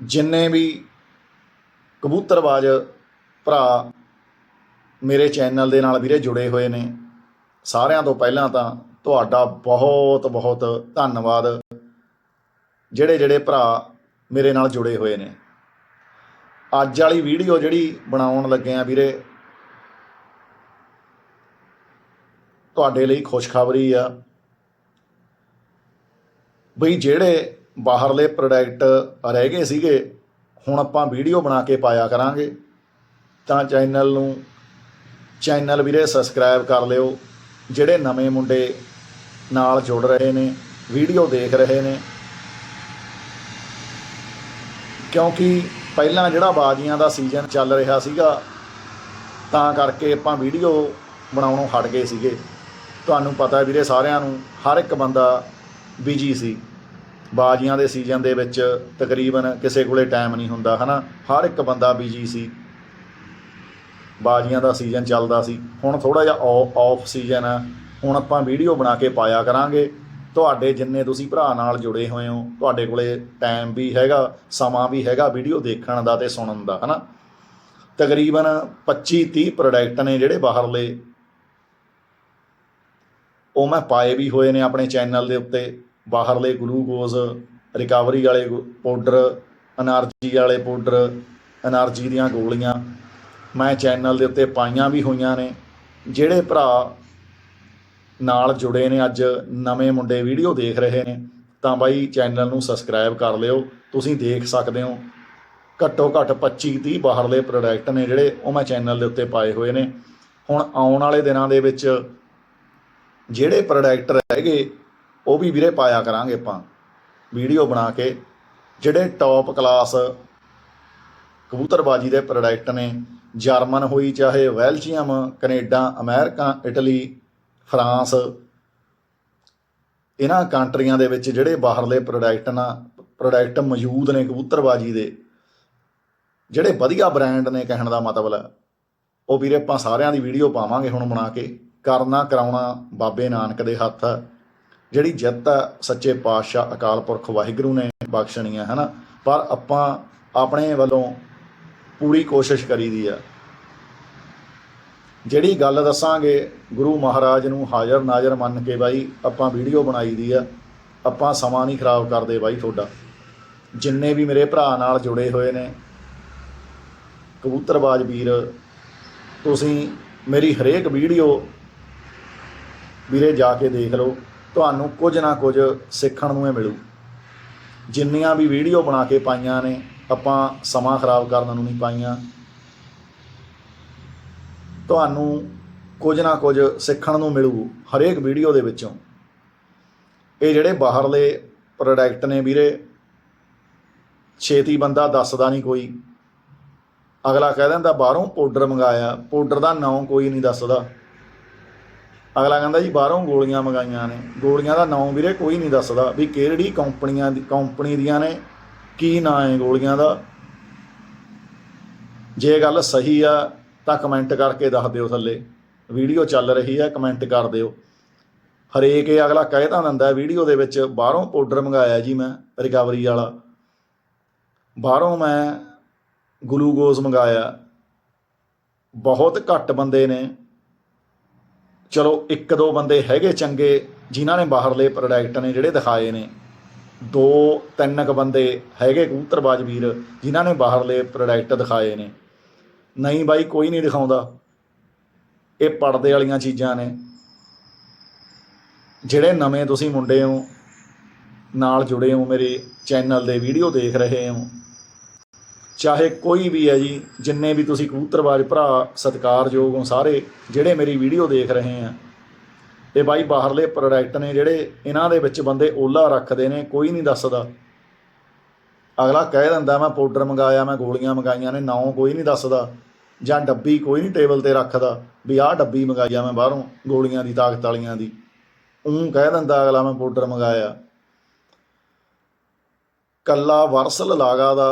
ਜਿੰਨੇ ਵੀ ਕਬੂਤਰਬਾਜ਼ ਭਰਾ ਮੇਰੇ ਚੈਨਲ ਦੇ ਨਾਲ ਵੀਰੇ ਜੁੜੇ ਹੋਏ ਨੇ, ਸਾਰਿਆਂ ਤੋਂ ਪਹਿਲਾਂ ਤਾਂ ਤੁਹਾਡਾ ਬਹੁਤ ਬਹੁਤ ਧੰਨਵਾਦ, ਜਿਹੜੇ ਜਿਹੜੇ ਭਰਾ ਮੇਰੇ ਨਾਲ ਜੁੜੇ ਹੋਏ ਨੇ। ਅੱਜ ਵਾਲੀ ਵੀਡੀਓ ਜਿਹੜੀ ਬਣਾਉਣ ਲੱਗੇ ਆ ਵੀਰੇ, ਤੁਹਾਡੇ ਲਈ ਖੁਸ਼ਖਬਰੀ ਆ। ਬਈ ਜਿਹੜੇ ਬਾਹਰਲੇ ਪ੍ਰੋਡਕਟ ਰਹਿ ਗਏ ਸੀਗੇ, ਹੁਣ ਆਪਾਂ ਵੀਡੀਓ ਬਣਾ ਕੇ ਪਾਇਆ ਕਰਾਂਗੇ। ਤਾਂ ਚੈਨਲ ਨੂੰ, ਚੈਨਲ ਵੀਰੇ ਸਬਸਕ੍ਰਾਈਬ ਕਰ ਲਿਓ, ਜਿਹੜੇ ਨਵੇਂ ਮੁੰਡੇ ਨਾਲ ਜੁੜ ਰਹੇ ਨੇ, ਵੀਡੀਓ ਦੇਖ ਰਹੇ ਨੇ। ਕਿਉਂਕਿ ਪਹਿਲਾਂ ਜਿਹੜਾ ਬਾਜ਼ੀਆਂ ਦਾ ਸੀਜ਼ਨ ਚੱਲ ਰਿਹਾ ਸੀਗਾ, ਤਾਂ ਕਰਕੇ ਆਪਾਂ ਵੀਡੀਓ ਬਣਾਉਣੋਂ ਹਟ ਗਏ ਸੀਗੇ। ਤੁਹਾਨੂੰ ਪਤਾ ਵੀਰੇ ਸਾਰਿਆਂ ਨੂੰ, ਹਰ ਇੱਕ ਬੰਦਾ ਬਿਜ਼ੀ ਸੀ। ਬਾਜ਼ੀਆਂ ਦੇ ਸੀਜ਼ਨ ਦੇ ਵਿੱਚ ਤਕਰੀਬਨ ਕਿਸੇ ਕੋਲੇ ਟਾਈਮ ਨਹੀਂ ਹੁੰਦਾ, ਹਨਾ? ਹਰ ਇੱਕ ਬੰਦਾ ਬਿਜ਼ੀ ਸੀ। ਬਾਜ਼ੀਆਂ ਦਾ ਸੀਜ਼ਨ ਚੱਲਦਾ ਸੀ। ਹੁਣ ਥੋੜਾ ਜਿਹਾ ਆਫ ਸੀਜ਼ਨ ਆ। ਹੁਣ ਆਪਾਂ ਵੀਡੀਓ ਬਣਾ ਕੇ ਪਾਇਆ ਕਰਾਂਗੇ। ਤੁਹਾਡੇ ਜਿੰਨੇ ਤੁਸੀਂ ਭਰਾ ਨਾਲ ਜੁੜੇ ਹੋਏ ਹੋ, ਤੁਹਾਡੇ ਕੋਲੇ ਟਾਈਮ ਵੀ ਹੈਗਾ, ਸਮਾਂ ਵੀ ਹੈਗਾ ਵੀਡੀਓ ਦੇਖਣ ਦਾ ਤੇ ਸੁਣਨ ਦਾ, ਹਨਾ? ਤਕਰੀਬਨ 25 30 ਪ੍ਰੋਡਕਟ ਨੇ ਜਿਹੜੇ ਬਾਹਰਲੇ। ਉਹ ਮੈਂ ਪਾਏ ਵੀ ਹੋਏ ਨੇ ਆਪਣੇ ਚੈਨਲ ਦੇ ਉੱਤੇ। ਬਾਹਰਲੇ ਗਲੂਕੋਜ਼, ਰਿਕਵਰੀ ਵਾਲੇ ਪਾਊਡਰ ਐਨਰਜੀ ਵਾਲੇ ਪਾਊਡਰ ਐਨਰਜੀ ਦੀਆਂ ਗੋਲੀਆਂ। ਮੈਂ ਚੈਨਲ ਦੇ ਉੱਤੇ ਪਾਈਆਂ ਵੀ ਹੋਈਆਂ ਨੇ। ਜਿਹੜੇ ਭਰਾ ਨਾਲ ਜੁੜੇ ਨੇ, ਅੱਜ ਨਵੇਂ ਮੁੰਡੇ ਵੀਡੀਓ ਦੇਖ ਰਹੇ ਨੇ, ਤਾਂ ਬਾਈ ਚੈਨਲ ਨੂੰ ਸਬਸਕ੍ਰਾਈਬ ਕਰ ਲਿਓ। ਤੁਸੀਂ ਦੇਖ ਸਕਦੇ ਹੋ, ਘੱਟੋ ਘੱਟ 25 30 ਬਾਹਰਲੇ ਪ੍ਰੋਡਕਟ ਨੇ ਜਿਹੜੇ ਉਹ ਮੈਂ ਚੈਨਲ ਦੇ ਉੱਤੇ ਪਾਏ ਹੋਏ ਨੇ। ਹੁਣ ਆਉਣ ਵਾਲੇ ਦਿਨਾਂ ਦੇ ਵਿੱਚ ਜਿਹੜੇ ਪ੍ਰੋਡਕਟ ਰਹਿ ਗਏ ਉਹ ਵੀ ਵੀਰੇ ਪਾਇਆ ਕਰਾਂਗੇ ਆਪਾਂ। ਵੀਡੀਓ ਬਣਾ ਕੇ ਜਿਹੜੇ ਟੌਪ ਕਲਾਸ ਕਬੂਤਰਬਾਜੀ ਦੇ ਪ੍ਰੋਡਕਟ ਨੇ, ਜਰਮਨ ਹੋਈ ਚਾਹੇ Belgium, Canada, America, Italy, France, ਇਹਨਾਂ ਕੰਟਰੀਆਂ ਦੇ ਵਿੱਚ ਜਿਹੜੇ ਬਾਹਰਲੇ ਪ੍ਰੋਡਕਟ ਨਾ ਪ੍ਰੋਡਕਟ ਮੌਜੂਦ ਨੇ ਕਬੂਤਰਬਾਜੀ ਦੇ, ਜਿਹੜੇ ਵਧੀਆ ਬ੍ਰਾਂਡ ਨੇ ਕਹਿਣ ਦਾ ਮਤਲਬ ਹੈ ਉਹ ਵੀਰੇ ਆਪਾਂ ਸਾਰਿਆਂ ਦੀ ਵੀਡੀਓ ਪਾਵਾਂਗੇ ਹੁਣ ਬਣਾ ਕੇ। ਕਰਨਾ, ਕਰਾਉਣਾ ਬਾਬੇ ਨਾਨਕ ਦੇ ਹੱਥ। ਜਿਹੜੀ ਜਿੱਤ ਆ, ਸੱਚੇ ਪਾਤਸ਼ਾਹ, ਅਕਾਲ ਪੁਰਖ ਵਾਹਿਗੁਰੂ ਨੇ ਬਖਸ਼ਣੀ ਆ ਹਨਾ? ਪਰ ਆਪਾਂ ਆਪਣੇ ਵੱਲੋਂ ਪੂਰੀ ਕੋਸ਼ਿਸ਼ ਕਰੀਦੀ ਆ। ਜਿਹੜੀ ਗੱਲ ਦੱਸਾਂਗੇ, ਗੁਰੂ ਮਹਾਰਾਜ ਨੂੰ ਹਾਜ਼ਰ ਨਾਜ਼ਰ ਮੰਨ ਕੇ ਬਾਈ, ਆਪਾਂ ਵੀਡੀਓ ਬਣਾਈ ਦੀ ਆ। ਆਪਾਂ ਸਮਾਂ ਨਹੀਂ ਖਰਾਬ ਕਰਦੇ ਬਾਈ ਤੁਹਾਡਾ। ਜਿੰਨੇ ਵੀ ਮੇਰੇ ਭਰਾ ਨਾਲ ਜੁੜੇ ਹੋਏ ਨੇ, ਕਬੂਤਰਬਾਜ਼ ਵੀਰ, ਤੁਸੀਂ ਮੇਰੀ ਹਰੇਕ ਵੀਡੀਓ ਵੀਰੇ ਜਾ ਕੇ ਦੇਖ ਲਓ। ਤੁਹਾਨੂੰ ਕੁਝ ਨਾ ਕੁਝ ਸਿੱਖਣ ਨੂੰ ਇਹ ਮਿਲੂ। ਜਿੰਨੀਆਂ ਵੀ ਵੀਡੀਓ ਬਣਾ ਕੇ ਪਾਈਆਂ ਨੇ, ਆਪਾਂ ਸਮਾਂ ਖਰਾਬ ਕਰਨ ਨੂੰ ਨਹੀਂ ਪਾਈਆਂ। ਤੁਹਾਨੂੰ ਕੁਝ ਨਾ ਕੁਝ ਸਿੱਖਣ ਨੂੰ ਮਿਲੂ ਹਰੇਕ ਵੀਡੀਓ ਦੇ ਵਿੱਚੋਂ। ਇਹ ਜਿਹੜੇ ਬਾਹਰਲੇ ਪ੍ਰੋਡਕਟ ਨੇ ਵੀਰੇ, ਛੇਤੀ ਬੰਦਾ ਦੱਸਦਾ ਨਹੀਂ ਕੋਈ। ਅਗਲਾ ਕਹਿ ਦਿੰਦਾ, ਬਾਹਰੋਂ ਪਾਊਡਰ ਮੰਗਾਇਆ ਪਾਊਡਰ ਦਾ ਨਾਮ ਕੋਈ ਨਹੀਂ ਦੱਸਦਾ। ਅਗਲਾ ਕਹਿੰਦਾ ਜੀ ਬਾਹਰੋਂ ਗੋਲੀਆਂ ਮੰਗਾਈਆਂ ਨੇ। ਗੋਲੀਆਂ ਦਾ ਨਾਮ ਵੀਰੇ ਕੋਈ ਨਹੀਂ ਦੱਸਦਾ ਵੀ ਕਿਹੜੀ ਕੰਪਨੀਆਂ ਦੀ ਕੰਪਨੀ ਦੀਆਂ ਨੇ, ਕੀ ਨਾਂ ਹੈ ਗੋਲੀਆਂ ਦਾ। ਜੇ ਗੱਲ ਸਹੀ ਆ ਤਾਂ ਕਮੈਂਟ ਕਰਕੇ ਦੱਸ ਦਿਓ ਥੱਲੇ। ਵੀਡੀਓ ਚੱਲ ਰਹੀ ਹੈ ਕਮੈਂਟ ਕਰ ਦਿਓ। ਹਰੇਕ ਇਹ ਅਗਲਾ ਕਹਿ ਤਾਂ ਦਿੰਦਾ ਵੀਡੀਓ ਦੇ ਵਿੱਚ ਬਾਹਰੋਂ ਪਾਊਡਰ ਮੰਗਾਇਆ ਜੀ ਮੈਂ, ਰਿਕਵਰੀ ਵਾਲਾ। ਬਾਹਰੋਂ ਮੈਂ ਗਲੂਕੋਜ਼ ਮੰਗਾਇਆ। ਬਹੁਤ ਘੱਟ ਬੰਦੇ ਨੇ। ਚਲੋ, ਇੱਕ ਦੋ ਬੰਦੇ ਹੈਗੇ ਚੰਗੇ, ਜਿਨ੍ਹਾਂ ਨੇ ਬਾਹਰਲੇ ਪ੍ਰੋਡਕਟ ਨੇ ਜਿਹੜੇ ਦਿਖਾਏ ਨੇ। ਦੋ, ਤਿੰਨ ਕ ਬੰਦੇ ਹੈਗੇ ਕਬੂਤਰਬਾਜ਼ ਵੀਰ, ਜਿਨ੍ਹਾਂ ਨੇ ਬਾਹਰਲੇ ਪ੍ਰੋਡਕਟ ਦਿਖਾਏ ਨੇ। ਨਹੀਂ ਬਾਈ, ਕੋਈ ਨਹੀਂ ਦਿਖਾਉਂਦਾ। ਇਹ ਪੜਦੇ ਵਾਲੀਆਂ ਚੀਜ਼ਾਂ ਨੇ। ਜਿਹੜੇ ਨਵੇਂ ਤੁਸੀਂ ਮੁੰਡੇ ਹੋ, ਨਾਲ ਜੁੜੇ ਹੋ ਮੇਰੇ ਚੈਨਲ ਦੇ, ਵੀਡੀਓ ਦੇਖ ਰਹੇ ਹੋ ਚਾਹੇ ਕੋਈ ਵੀ ਹੈ ਜੀ, ਜਿੰਨੇ ਵੀ ਤੁਸੀਂ ਕਬੂਤਰਬਾਜ਼ ਭਰਾ, ਸਤਿਕਾਰਯੋਗ ਹੋ ਸਾਰੇ, ਜਿਹੜੇ ਮੇਰੀ ਵੀਡੀਓ ਦੇਖ ਰਹੇ ਆ ਇਹ ਬਾਈ ਬਾਹਰਲੇ ਪ੍ਰੋਡਕਟ ਨੇ ਜਿਹੜੇ ਇਹਨਾਂ ਦੇ ਵਿੱਚ ਬੰਦੇ ਓਲਾ ਰੱਖਦੇ ਨੇ, ਕੋਈ ਨਹੀਂ ਦੱਸਦਾ। ਅਗਲਾ ਕਹਿ ਦਿੰਦਾ, ਮੈਂ ਪਾਊਡਰ ਮੰਗਾਇਆ, ਮੈਂ ਗੋਲੀਆਂ ਮੰਗਾਈਆਂ ਨੇ, ਨਾਂ ਕੋਈ ਨਹੀਂ ਦੱਸਦਾ। ਜਾਂ ਡੱਬੀ ਕੋਈ ਨਹੀਂ ਟੇਬਲ ਤੇ ਰੱਖਦਾ, ਵੀ ਆਹ ਡੱਬੀ ਮੰਗਾਈ ਮੈਂ ਬਾਹਰੋਂ, ਗੋਲੀਆਂ ਦੀ, ਤਾਕਤ ਵਾਲੀਆਂ ਦੀ। ਉਹ ਕਹਿ ਦਿੰਦਾ ਅਗਲਾ, ਮੈਂ ਪਾਊਡਰ ਮੰਗਾਇਆ। ਕੱਲਾ ਵਰਸਲ ਲਾਗਾ ਦਾ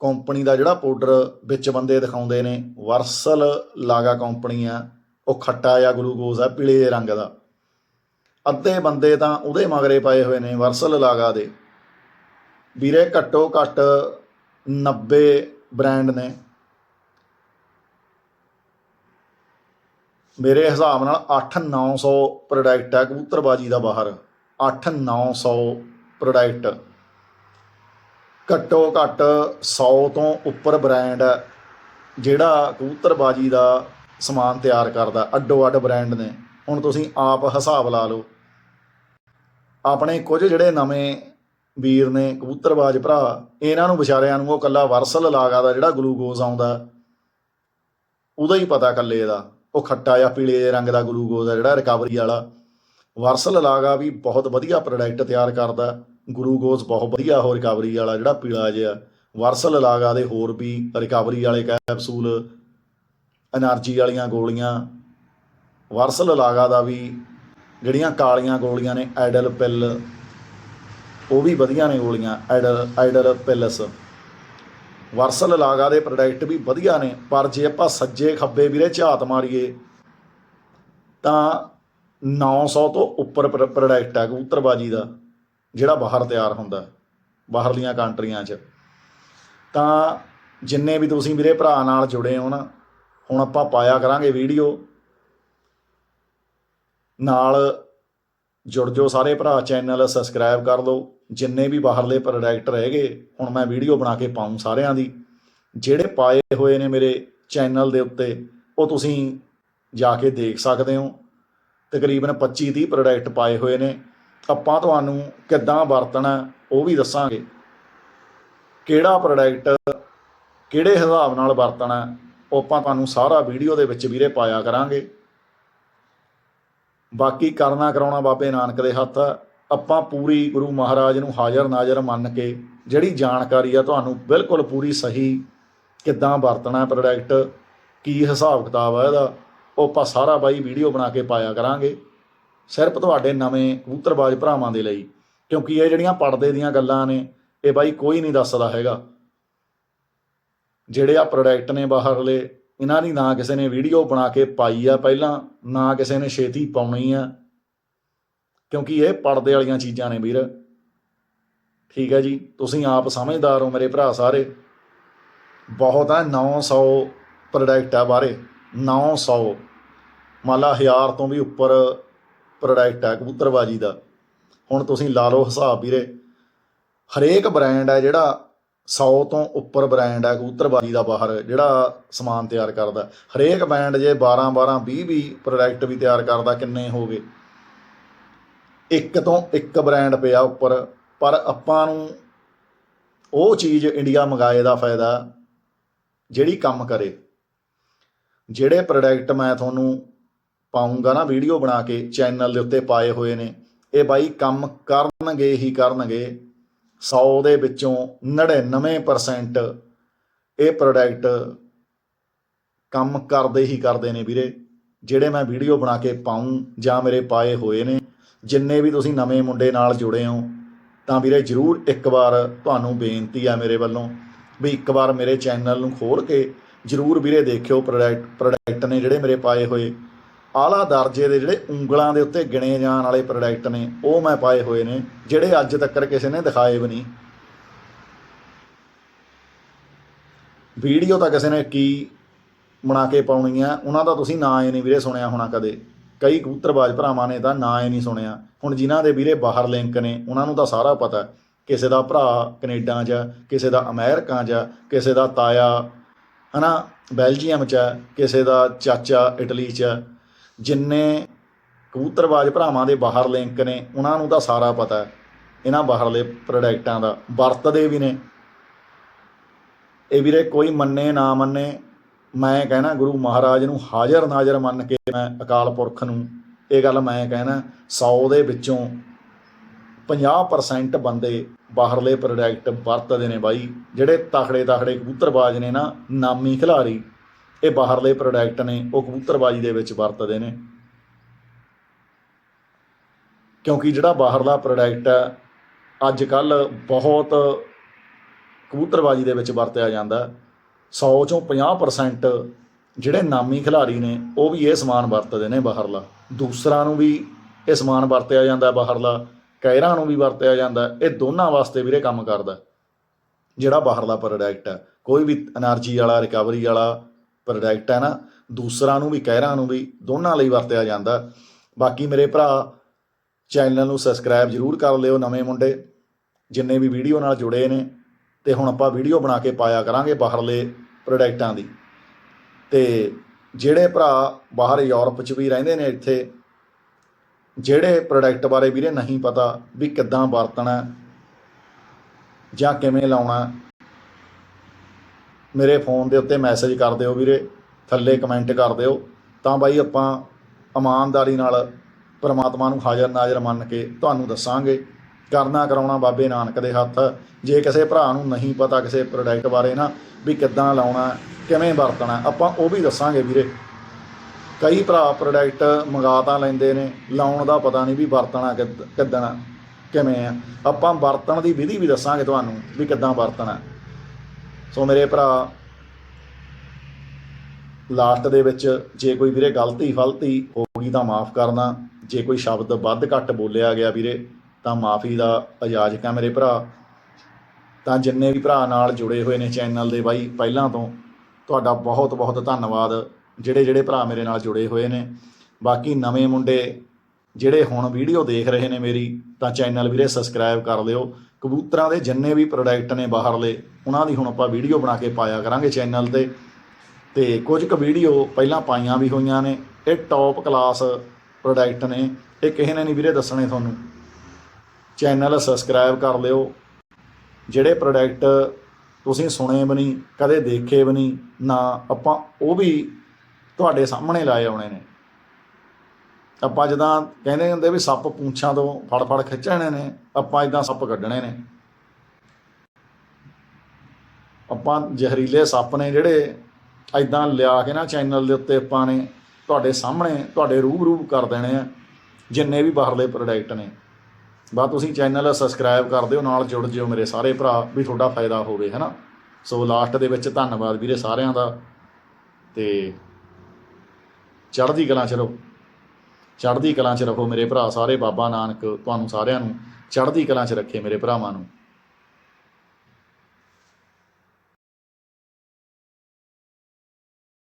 ਕੰਪਨੀ ਦਾ ਜਿਹੜਾ ਪਾਊਡਰ ਵਿੱਚ ਬੰਦੇ ਦਿਖਾਉਂਦੇ ਨੇ, ਵਰਸਲ ਲਾਗਾ ਕੰਪਨੀ ਆ, ਉਹ ਖੱਟਾ ਆ ਗਲੂਕੋਜ਼ ਆ, ਪੀਲੇ ਜਿਹੇ ਰੰਗ ਦਾ। ਅੱਧੇ ਬੰਦੇ ਤਾਂ ਉਹਦੇ ਮਗਰੇ ਪਏ ਹੋਏ ਨੇ ਵਰਸਲ ਲਾਗਾ ਦੇ। ਵੀਰੇ ਘੱਟੋ ਘੱਟ 90 ਬ੍ਰਾਂਡ ਨੇ। ਮੇਰੇ ਹਿਸਾਬ ਨਾਲ 8-900 ਪ੍ਰੋਡਕਟ ਹੈ ਕਬੂਤਰਬਾਜੀ ਦਾ ਬਾਹਰ। 8-900 ਪ੍ਰੋਡਕਟ ਘੱਟੋ ਘੱਟ 100 ਤੋਂ ਉੱਪਰ ਬ੍ਰਾਂਡ ਹੈ ਜਿਹੜਾ ਕਬੂਤਰਬਾਜੀ ਦਾ ਸਮਾਨ ਤਿਆਰ ਕਰਦਾ, ਅੱਡੋ ਅੱਡ ਬ੍ਰਾਂਡ ਨੇ। ਹੁਣ ਤੁਸੀਂ ਆਪ ਹਿਸਾਬ ਲਾ ਲਓ। ਆਪਣੇ ਕੁਝ ਜਿਹੜੇ ਨਵੇਂ ਵੀਰ ਨੇ, ਕਬੂਤਰਬਾਜ ਭਰਾ, ਇਹਨਾਂ ਨੂੰ ਵਿਚਾਰਿਆਂ ਨੂੰ ਉਹ ਕੱਲਾ ਵਰਸਲ ਲਾਗਾ ਦਾ ਜਿਹੜਾ ਗਲੂਕੋਜ਼ ਆਉਂਦਾ, ਉਹਦਾ ਹੀ ਪਤਾ ਕੱਲੇ ਦਾ। ਉਹ ਖੱਟਾ ਜਾਂ ਪੀਲੇ ਰੰਗ ਦਾ ਗਲੂਕੋਜ਼ ਆ ਜਿਹੜਾ ਰਿਕਵਰੀ ਵਾਲਾ। ਵਰਸਲ ਲਾਗਾ ਵੀ ਬਹੁਤ ਵਧੀਆ ਪ੍ਰੋਡਕਟ ਤਿਆਰ ਕਰਦਾ। ਗੁਰੂ ਗੋਸ ਬਹੁਤ ਵਧੀਆ ਉਹ ਰਿਕਵਰੀ ਵਾਲਾ ਜਿਹੜਾ ਪੀਲਾ ਜਿਹਾ, ਵਰਸਲ ਲਾਗਾ ਦੇ ਹੋਰ ਵੀ ਰਿਕਵਰੀ ਵਾਲੇ ਕੈਪਸੂਲ એનર્ਜੀ ਵਾਲੀਆਂ ਗੋਲੀਆਂ, ਵਰਸਲ ਲਾਗਾ ਦਾ ਵੀ ਜਿਹੜੀਆਂ ਕਾਲੀਆਂ ਗੋਲੀਆਂ ਨੇ, ਐਡਲ ਪਿਲ, ਉਹ ਵੀ ਵਧੀਆ ਨੇ ਗੋਲੀਆਂ, ਐਡਲ ਐਡਲ ਪਿਲਸ। ਵਰਸਲ ਲਾਗਾ ਦੇ ਪ੍ਰੋਡਕਟ ਵੀ ਵਧੀਆ ਨੇ, ਪਰ ਜੇ ਆਪਾਂ ਸੱਜੇ ਖੱਬੇ ਵੀਰੇ ਝਾਤ ਮਾਰੀਏ, ਤਾਂ 900 ਤੋਂ ਉੱਪਰ ਪ੍ਰੋਡਕਟ ਆ ਕਬੂਤਰਬਾਜੀ ਦਾ। ਜਿਹੜਾ ਬਾਹਰ ਤਿਆਰ ਹੁੰਦਾ ਬਾਹਰਲੀਆਂ ਕੰਟਰੀਆਂ 'ਚ। ਤਾਂ ਜਿੰਨੇ ਵੀ ਤੁਸੀਂ ਵੀਰੇ ਭਰਾ ਨਾਲ ਜੁੜੇ ਹੋ ਨਾ, ਹੁਣ ਆਪਾਂ ਪਾਇਆ ਕਰਾਂਗੇ ਵੀਡੀਓ। ਨਾਲ ਜੁੜ ਜੋ ਸਾਰੇ ਭਰਾ, ਚੈਨਲ ਸਬਸਕ੍ਰਾਈਬ ਕਰ ਲਓ। ਜਿੰਨੇ ਵੀ ਬਾਹਰਲੇ ਪ੍ਰੋਡਕਟ ਰਹਿਗੇ ਹੁਣ ਮੈਂ ਵੀਡੀਓ ਬਣਾ ਕੇ ਪਾਉਂ ਸਾਰਿਆਂ ਦੀ। ਜਿਹੜੇ ਪਾਏ ਹੋਏ ਨੇ ਮੇਰੇ ਚੈਨਲ ਦੇ ਉੱਤੇ, ਉਹ ਤੁਸੀਂ ਜਾ ਕੇ ਦੇਖ ਸਕਦੇ ਹੋ। ਤਕਰੀਬਨ 25 30 ਪ੍ਰੋਡਕਟ ਪਾਏ ਹੋਏ ਨੇ। ਆਪਾਂ ਤੁਹਾਨੂੰ ਕਿੱਦਾਂ ਵਰਤਣਾ ਉਹ ਵੀ ਦੱਸਾਂਗੇ ਕਿਹੜਾ ਪ੍ਰੋਡਕਟ ਕਿਹੜੇ ਹਿਸਾਬ ਨਾਲ ਵਰਤਣਾ ਉਹ ਆਪਾਂ ਤੁਹਾਨੂੰ ਸਾਰਾ ਵੀਡੀਓ ਦੇ ਵਿੱਚ ਵੀਰੇ ਪਾਇਆ ਕਰਾਂਗੇ ਬਾਕੀ ਕਰਨਾ ਕਰਾਉਣਾ ਬਾਬੇ ਨਾਨਕ ਦੇ ਹੱਥ ਆ। ਆਪਾਂ ਪੂਰੀ ਗੁਰੂ ਮਹਾਰਾਜ ਨੂੰ ਹਾਜ਼ਰ ਨਾਜ਼ਰ ਮੰਨ ਕੇ ਜਿਹੜੀ ਜਾਣਕਾਰੀ ਆ, ਤੁਹਾਨੂੰ ਬਿਲਕੁਲ ਪੂਰੀ ਸਹੀ ਕਿੱਦਾਂ ਵਰਤਣਾ ਪ੍ਰੋਡਕਟ ਕੀ ਹਿਸਾਬ ਕਿਤਾਬ ਆ ਇਹਦਾ, ਉਹ ਆਪਾਂ ਸਾਰਾ ਬਾਈ ਵੀਡੀਓ ਬਣਾ ਕੇ ਪਾਇਆ ਕਰਾਂਗੇ ਸਿਰਫ ਤੁਹਾਡੇ ਨਵੇਂ ਕਬੂਤਰਬਾਜ਼ ਭਰਾਵਾਂ ਦੇ ਲਈ, ਕਿਉਂਕਿ ਇਹ ਜਿਹੜੀਆਂ ਪੜਦੇ ਦੀਆਂ ਗੱਲਾਂ ਨੇ, ਇਹ ਬਾਈ ਕੋਈ ਨਹੀਂ ਦੱਸਦਾ ਹੈਗਾ। ਜਿਹੜੇ ਆ ਪ੍ਰੋਡਕਟ ਨੇ ਬਾਹਰਲੇ ਇਹਨਾਂ ਦੀ ਨਾ ਕਿਸੇ ਨੇ ਵੀਡੀਓ ਬਣਾ ਕੇ ਪਾਈ ਆ ਪਹਿਲਾਂ, ਨਾ ਕਿਸੇ ਨੇ ਛੇਤੀ ਪਾਉਣੀ ਆ। ਕਿਉਂਕਿ ਇਹ ਪੜਦੇ ਵਾਲੀਆਂ ਚੀਜ਼ਾਂ ਨੇ ਵੀਰ। ਠੀਕ ਹੈ ਜੀ, ਤੁਸੀਂ ਆਪ ਸਮਝਦਾਰ ਹੋ ਮੇਰੇ ਭਰਾ ਸਾਰੇ। ਬਹੁਤ ਆ 900 ਪ੍ਰੋਡਕਟ ਆ ਬਾਰੇ 900 ਮੰਨ ਲਾ 1000 ਤੋਂ ਵੀ ਉੱਪਰ ਪ੍ਰੋਡਕਟ ਆ ਕਬੂਤਰਬਾਜੀ ਦਾ, ਹੁਣ ਤੁਸੀਂ ਲਾ ਲਓ ਹਿਸਾਬ ਵੀਰੇ, ਹਰੇਕ ਬ੍ਰਾਂਡ ਹੈ ਜਿਹੜਾ 100 ਤੋਂ ਉੱਪਰ ਬ੍ਰਾਂਡ ਹੈ ਕਬੂਤਰਬਾਜੀ ਦਾ ਬਾਹਰ, ਜਿਹੜਾ ਸਮਾਨ ਤਿਆਰ ਕਰਦਾ। ਹਰੇਕ ਬ੍ਰਾਂਡ ਜੇ 12 12 20 20 ਪ੍ਰੋਡਕਟ ਵੀ ਤਿਆਰ ਕਰਦਾ, ਕਿੰਨੇ ਹੋ ਗਏ ਇੱਕ ਤੋਂ ਇੱਕ ਬ੍ਰਾਂਡ ਪਿਆ ਉੱਪਰ, ਪਰ ਆਪਾਂ ਨੂੰ ਉਹ ਚੀਜ਼ ਇੰਡੀਆ ਮੰਗਾਏ ਦਾ ਫਾਇਦਾ, ਜਿਹੜੀ ਕੰਮ ਕਰੇ। ਜਿਹੜੇ ਪ੍ਰੋਡਕਟ ਮੈਂ ਤੁਹਾਨੂੰ ਪਾਉਂਗਾ ਨਾ ਵੀਡੀਓ ਬਣਾ ਕੇ ਚੈਨਲ ਦੇ ਉੱਤੇ ਪਾਏ ਹੋਏ ਨੇ। ਇਹ ਬਾਈ ਕੰਮ ਕਰਨਗੇ ਹੀ ਕਰਨਗੇ। 100 ਦੇ ਵਿੱਚੋਂ 99% ਇਹ ਪ੍ਰੋਡਕਟ ਕੰਮ ਕਰਦੇ ਹੀ ਕਰਦੇ ਨੇ ਵੀਰੇ। ਜਿਹੜੇ ਮੈਂ ਵੀਡੀਓ ਬਣਾ ਕੇ ਪਾਉਂ ਜਾਂ ਮੇਰੇ ਪਾਏ ਹੋਏ ਨੇ, ਜਿੰਨੇ ਵੀ ਤੁਸੀਂ ਨਵੇਂ ਮੁੰਡੇ ਨਾਲ ਜੁੜੇ ਹੋ, ਤਾਂ ਵੀਰੇ ਜਰੂਰ ਇੱਕ ਵਾਰ ਤੁਹਾਨੂੰ ਬੇਨਤੀ ਆ ਮੇਰੇ ਵੱਲੋਂ ਵੀ ਇੱਕ ਵਾਰ ਮੇਰੇ ਚੈਨਲ ਨੂੰ ਖੋਲ ਕੇ ਜਰੂਰ ਵੀਰੇ ਦੇਖਿਓ ਪ੍ਰੋਡਕਟ ਪ੍ਰੋਡਕਟ ਨੇ ਜਿਹੜੇ ਮੇਰੇ ਪਾਏ ਹੋਏ। ਆਲਾ ਦਰਜੇ ਦੇ ਜਿਹੜੇ ਉਂਗਲਾਂ ਦੇ ਉੱਤੇ ਗਿਣੇ ਜਾਣ ਵਾਲੇ ਪ੍ਰੋਡਕਟ ਨੇ ਉਹ ਮੈਂ ਪਾਏ ਹੋਏ ਨੇ ਜਿਹੜੇ ਅੱਜ ਤੱਕ ਕਿਸੇ ਨੇ ਦਿਖਾਏ ਵੀ ਨਹੀਂ। ਵੀਡੀਓ ਤਾਂ ਕਿਸੇ ਨੇ ਕੀ ਬਣਾ ਕੇ ਪਾਉਣੀ ਆ ਉਹਨਾਂ ਦਾ ਤੁਸੀਂ ਨਾਂ ਹੀ ਨਹੀਂ ਵੀਰੇ ਸੁਣਿਆ ਹੋਣਾ ਕਦੇ। ਕਈ ਕਬੂਤਰਬਾਜ਼ ਭਰਾਵਾਂ ਨੇ ਤਾਂ ਨਾਂ ਹੀ ਨਹੀਂ ਸੁਣਿਆ। ਹੁਣ ਜਿਨ੍ਹਾਂ ਦੇ ਵੀਰੇ ਬਾਹਰ ਲਿੰਕ ਨੇ ਉਹਨਾਂ ਨੂੰ ਤਾਂ ਸਾਰਾ ਪਤਾ। ਕਿਸੇ ਦਾ ਭਰਾ ਕੈਨੇਡਾ 'ਚ ਕਿਸੇ ਦਾ ਅਮਰੀਕਾ 'ਚ ਆ, ਕਿਸੇ ਦਾ ਤਾਇਆ ਹਨਾ ਬੈਲਜੀਅਮ 'ਚ ਆ, ਕਿਸੇ ਦਾ ਚਾਚਾ ਇਟਲੀ 'ਚ ਆ। ਜਿੰਨੇ ਕਬੂਤਰਬਾਜ਼ ਭਰਾਵਾਂ ਦੇ ਬਾਹਰ ਲਿੰਕ ਨੇ, ਉਹਨਾਂ ਨੂੰ ਤਾਂ ਸਾਰਾ ਪਤਾ ਹੈ। ਇਹਨਾਂ ਬਾਹਰਲੇ ਪ੍ਰੋਡਕਟਾਂ ਦਾ ਵਰਤਦੇ ਵੀ ਨੇ। ਇਹ ਵੀਰੇ ਕੋਈ ਮੰਨੇ ਨਾ ਮੰਨੇ, ਮੈਂ ਕਹਿਣਾ ਗੁਰੂ ਮਹਾਰਾਜ ਨੂੰ ਹਾਜ਼ਰ ਨਾਜ਼ਰ ਮੰਨ ਕੇ ਮੈਂ ਅਕਾਲ ਪੁਰਖ ਨੂੰ ਇਹ ਗੱਲ ਮੈਂ ਕਹਿਣਾ 100 ਦੇ ਵਿੱਚੋਂ 50% ਬੰਦੇ ਬਾਹਰਲੇ ਪ੍ਰੋਡਕਟ ਵਰਤਦੇ ਨੇ ਬਾਈ, ਜਿਹੜੇ ਤਖੜੇ ਤਖੜੇ ਕਬੂਤਰਬਾਜ਼ ਨੇ ਨਾ, ਨਾਮੀ ਖਿਲਾੜੀ ਇਹ ਬਾਹਰਲੇ ਪ੍ਰੋਡਕਟ ਨੇ, ਉਹ ਕਬੂਤਰਬਾਜੀ ਦੇ ਵਿੱਚ ਵਰਤਦੇ ਨੇ। ਕਿਉਂਕਿ ਜਿਹੜਾ ਬਾਹਰਲਾ ਪ੍ਰੋਡਕਟ ਹੈ ਅੱਜ ਕੱਲ ਬਹੁਤ ਕਬੂਤਰਬਾਜੀ ਦੇ ਵਿੱਚ ਵਰਤਿਆ ਜਾਂਦਾ 100 ਚੋਂ 50% ਜਿਹੜੇ ਨਾਮੀ ਖਿਡਾਰੀ ਨੇ, ਉਹ ਵੀ ਇਹ ਸਮਾਨ ਵਰਤਦੇ ਨੇ ਬਾਹਰਲਾ। ਦੂਸਰਾਂ ਨੂੰ ਵੀ ਇਹ ਸਮਾਨ ਵਰਤਿਆ ਜਾਂਦਾ ਬਾਹਰਲਾ, ਕੈਰਾਂ ਨੂੰ ਵੀ ਵਰਤਿਆ ਜਾਂਦਾ ਇਹ ਦੋਨਾਂ ਵਾਸਤੇ ਵੀਰੇ ਕੰਮ ਕਰਦਾ ਜਿਹੜਾ ਬਾਹਰਲਾ ਪ੍ਰੋਡਕਟ ਹੈ, ਕੋਈ ਵੀ એનર્ਜੀ ਵਾਲਾ ਰਿਕਵਰੀ ਵਾਲਾ ਪ੍ਰੋਡਕਟ ਹੈ ਨਾ, ਦੂਸਰਾ ਨੂੰ ਵੀ, ਕਹਿਰਾਂ ਨੂੰ ਵੀ, ਦੋਨਾਂ ਲਈ ਵਰਤਿਆ ਜਾਂਦਾ। ਬਾਕੀ ਮੇਰੇ ਭਰਾ, ਚੈਨਲ ਨੂੰ ਸਬਸਕ੍ਰਾਈਬ ਜਰੂਰ ਕਰ ਲਿਓ ਨਵੇਂ ਮੁੰਡੇ, ਜਿੰਨੇ ਵੀ ਵੀਡੀਓ ਨਾਲ ਜੁੜੇ ਨੇ, ਤੇ ਹੁਣ ਆਪਾਂ ਵੀਡੀਓ ਬਣਾ ਕੇ ਪਾਇਆ ਕਰਾਂਗੇ ਬਾਹਰਲੇ ਪ੍ਰੋਡਕਟਾਂ ਦੀ। ਤੇ ਜਿਹੜੇ ਭਰਾ ਬਾਹਰ ਯੂਰਪ 'ਚ ਵੀ ਰਹਿੰਦੇ ਨੇ ਇੱਥੇ, ਜਿਹੜੇ ਪ੍ਰੋਡਕਟ ਬਾਰੇ ਵੀਰੇ ਨਹੀਂ ਪਤਾ ਵੀ ਕਿੱਦਾਂ ਵਰਤਣਾ, ਜਾਂ ਕਿਵੇਂ ਲਾਉਣਾ ਮੇਰੇ ਫੋਨ ਦੇ ਉੱਤੇ ਮੈਸੇਜ ਕਰ ਦਿਓ ਵੀਰੇ, ਥੱਲੇ ਕਮੈਂਟ ਕਰ ਦਿਓ, ਤਾਂ ਬਾਈ ਆਪਾਂ ਇਮਾਨਦਾਰੀ ਨਾਲ ਪਰਮਾਤਮਾ ਨੂੰ ਹਾਜ਼ਰ ਨਾਜ਼ਰ ਮੰਨ ਕੇ ਤੁਹਾਨੂੰ ਦੱਸਾਂਗੇ। ਕਰਨਾ ਕਰਾਉਣਾ ਬਾਬੇ ਨਾਨਕ ਦੇ ਹੱਥ। ਜੇ ਕਿਸੇ ਭਰਾ ਨੂੰ ਨਹੀਂ ਪਤਾ ਕਿਸੇ ਪ੍ਰੋਡਕਟ ਬਾਰੇ ਨਾ ਵੀ ਕਿੱਦਾਂ ਲਾਉਣਾ, ਕਿਵੇਂ ਵਰਤਣਾ, ਆਪਾਂ ਉਹ ਵੀ ਦੱਸਾਂਗੇ ਵੀਰੇ। ਕਈ ਭਰਾ ਪ੍ਰੋਡਕਟ ਮੰਗਾ ਤਾਂ ਲੈਂਦੇ ਨੇ, ਲਾਉਣ ਦਾ ਪਤਾ ਨਹੀਂ ਵੀ ਵਰਤਣਾ ਕਿੱਦ- ਕਿੱਦਣ, ਕਿਵੇਂ ਆ। ਆਪਾਂ ਵਰਤਣ ਦੀ ਵਿਧੀ ਵੀ ਦੱਸਾਂਗੇ ਤੁਹਾਨੂੰ ਵੀ ਕਿੱਦਾਂ ਵਰਤਣਾ। ਸੋ ਮੇਰੇ ਭਰਾ, ਲਾਸਟ ਦੇ ਵਿੱਚ ਜੇ ਕੋਈ ਵੀਰੇ ਗਲਤੀ ਫਲਤੀ ਹੋ ਗਈ ਤਾਂ ਮਾਫ ਕਰਨਾ। ਜੇ ਕੋਈ ਸ਼ਬਦ ਵੱਧ ਘੱਟ ਬੋਲਿਆ ਗਿਆ ਵੀਰੇ, ਤਾਂ ਮਾਫੀ ਦਾ ਇਜਾਜ਼ਤ ਹੈ ਮੇਰੇ ਭਰਾ। ਤਾਂ ਜਿੰਨੇ ਵੀ ਭਰਾ ਨਾਲ ਜੁੜੇ ਹੋਏ ਨੇ ਚੈਨਲ ਦੇ ਬਾਈ, ਪਹਿਲਾਂ ਤੋਂ ਤੁਹਾਡਾ ਬਹੁਤ ਬਹੁਤ ਧੰਨਵਾਦ। ਜਿਹੜੇ ਜਿਹੜੇ ਭਰਾ ਮੇਰੇ ਨਾਲ ਜੁੜੇ ਹੋਏ ਨੇ। ਬਾਕੀ ਨਵੇਂ ਮੁੰਡੇ ਜਿਹੜੇ ਹੁਣ ਵੀਡੀਓ ਦੇਖ ਰਹੇ ਨੇ ਮੇਰੀ, ਤਾਂ ਚੈਨਲ ਵੀਰੇ ਸਬਸਕ੍ਰਾਈਬ ਕਰ ਲਿਓ। ਕਬੂਤਰਾਂ ਦੇ ਜਿੰਨੇ ਵੀ ਪ੍ਰੋਡਕਟ ਨੇ ਬਾਹਰਲੇ, ਉਹਨਾਂ ਦੀ ਹੁਣ ਆਪਾਂ ਵੀਡੀਓ ਬਣਾ ਕੇ ਪਾਇਆ ਕਰਾਂਗੇ ਚੈਨਲ ਤੇ। ਤੇ ਕੁਝ ਕੁ ਵੀਡੀਓ ਪਹਿਲਾਂ ਪਾਈਆਂ ਵੀ ਹੋਈਆਂ ਨੇ। ਇਹ ਟੌਪ ਕਲਾਸ ਪ੍ਰੋਡਕਟ ਨੇ। ਇਹ ਕਿਸੇ ਨੇ ਨਹੀਂ ਵੀਰੇ ਦੱਸਣੇ ਤੁਹਾਨੂੰ। ਚੈਨਲ ਸਬਸਕ੍ਰਾਈਬ ਕਰ ਲਿਓ। ਜਿਹੜੇ ਪ੍ਰੋਡਕਟ ਤੁਸੀਂ ਸੁਣੇ ਵੀ ਨਹੀਂ, ਕਦੇ ਦੇਖੇ ਵੀ ਨਹੀਂ, ਨਾ ਆਪਾਂ ਉਹ ਵੀ ਤੁਹਾਡੇ ਸਾਹਮਣੇ ਲਾਏ ਆਉਣੇ ਨੇ। ਆਪਾਂ ਜਦਾਂ ਕਹਿੰਦੇ ਹੁੰਦੇ ਵੀ ਸੱਪ ਪੂੰਛਾਂ ਤੋਂ ਫੜ ਫੜ ਖਿੱਚਣੇ ਨੇ, ਆਪਾਂ ਇਦਾਂ ਸੱਪ ਕੱਢਣੇ ਨੇ। ਆਪਾਂ ਜ਼ਹਿਰੀਲੇ ਸੱਪ ਨੇ ਜਿਹੜੇ ਇਦਾਂ ਲਿਆ ਕੇ ਨਾ ਚੈਨਲ ਦੇ ਉੱਤੇ ਆਪਾਂ ਨੇ ਤੁਹਾਡੇ ਸਾਹਮਣੇ, ਤੁਹਾਡੇ ਰੂਬਰੂ ਕਰ ਦੇਣੇ ਆ, ਜਿੰਨੇ ਵੀ ਬਾਹਰਲੇ ਪ੍ਰੋਡਕਟ ਨੇ। ਬਾ ਤੁਸੀਂ ਚੈਨਲ ਸਬਸਕ੍ਰਾਈਬ ਕਰ ਦਿਓ, ਨਾਲ ਜੁੜ ਜਿਓ ਮੇਰੇ ਸਾਰੇ ਭਰਾ, ਵੀ ਤੁਹਾਡਾ ਫਾਇਦਾ ਹੋਵੇ, ਹੈਨਾ? ਸੋ ਲਾਸਟ ਦੇ ਵਿੱਚ ਧੰਨਵਾਦ ਵੀਰੇ ਸਾਰਿਆਂ ਦਾ। ਤੇ ਚੜ੍ਹਦੀ ਕਲਾਂ ਚਲੋ ਚੜ੍ਹਦੀ ਕਲਾਂ ਚ ਰੱਖੋ ਮੇਰੇ ਭਰਾ, ਸਾਰੇ ਬਾਬਾ ਨਾਨਕ, ਤੁਹਾਨੂੰ ਸਾਰਿਆਂ ਨੂੰ ਚੜ੍ਹਦੀ ਕਲਾਂ ਚ ਰੱਖੇ ਮੇਰੇ ਭਰਾਵਾਂ ਨੂੰ।